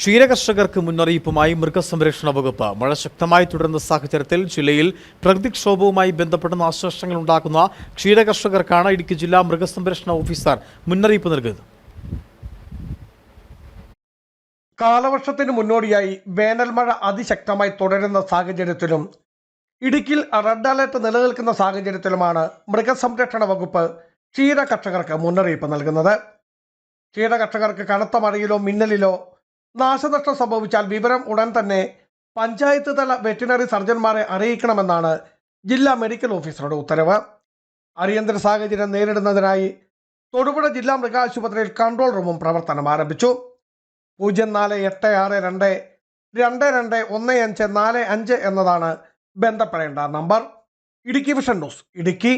ക്ഷീരകർഷകർക്ക് മുന്നറിയിപ്പുമായി മൃഗസംരക്ഷണ വകുപ്പ്. മഴ ശക്തമായി തുടരുന്ന സാഹചര്യത്തിൽ ജില്ലയിൽ പ്രകൃതിക്ഷോഭവുമായി ബന്ധപ്പെട്ട നാശനഷ്ടങ്ങൾ ഉണ്ടാക്കുന്ന ക്ഷീരകർഷകർക്കാണ് ഇടുക്കി ജില്ലാ മൃഗസംരക്ഷണ ഓഫീസർ മുന്നറിയിപ്പ് നൽകുന്നത്. കാലവർഷത്തിന് മുന്നോടിയായി വേനൽ മഴ അതിശക്തമായി തുടരുന്ന സാഹചര്യത്തിലും ഇടുക്കിയിൽ റെഡ് അലർട്ട് നിലനിൽക്കുന്ന സാഹചര്യത്തിലുമാണ് മൃഗസംരക്ഷണ വകുപ്പ് ക്ഷീരകർഷകർക്ക് മുന്നറിയിപ്പ് നൽകുന്നത്. ക്ഷീരകർഷകർക്ക് കനത്ത മഴയിലോ മിന്നലിലോ നാശനഷ്ടം സംഭവിച്ചാൽ വിവരം ഉടൻ തന്നെ പഞ്ചായത്ത് തല വെറ്റിനറി സർജന്മാരെ അറിയിക്കണമെന്നാണ് ജില്ലാ മെഡിക്കൽ ഓഫീസറുടെ ഉത്തരവ്. അടിയന്തര സാഹചര്യം നേരിടുന്നതിനായി തൊടുപുഴ ജില്ലാ മൃഗാശുപത്രിയിൽ കൺട്രോൾ റൂമും പ്രവർത്തനം ആരംഭിച്ചു. പൂജ്യം നാല് എട്ട് ആറ് രണ്ട് രണ്ട് രണ്ട് ഒന്ന് അഞ്ച് നാല് അഞ്ച് എന്നതാണ് ബന്ധപ്പെടേണ്ട number. Idukki vision news Idukki.